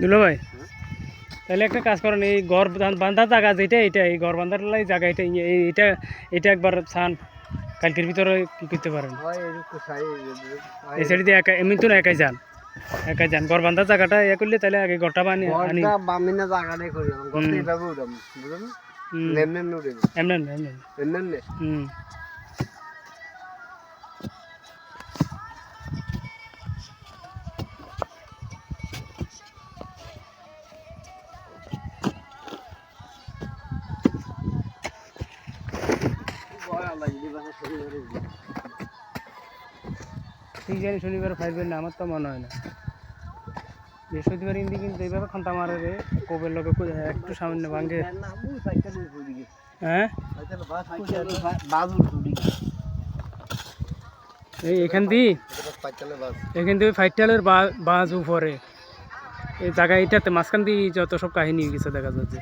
দুলো ভাই। তাহলে একটা কাজ করেন এই ঘর বান- বান্ধার জায়গা যেটা এটা এই ঘর বান্ধার লাই জায়গা এটা এই- এটা এটা একবার ছান কালকের ভিতরে কি করতে পারেন। এই সাইড দিয়ে একা এমনি তো না একাই যান। একাই যান। ঘর বান্ধার জায়গাটা ইয়ে করলে তাহলে আগে ঘরটা বানি আনি। বামিনা জায়গাটাই করলাম। ঘরটা এইভাবে উঠাম বুঝলেন? হুম, এমনি। এমনি এমনি? হুম। ঠিক জানি শনিবার না, আমার তো মনে হয় না। বৃহস্পতিবার কিন্তু এইভাবে খান্তা মারে রে লোকে একটু সামান্য হ্যাঁ? এই এখান দিয়ে এখান থেকে ফাইটালের বাজ উপরে। এই জায়গা এটাতে মাঝখান দিয়ে যত সব কাহিনী গেছে দেখা যাচ্ছে।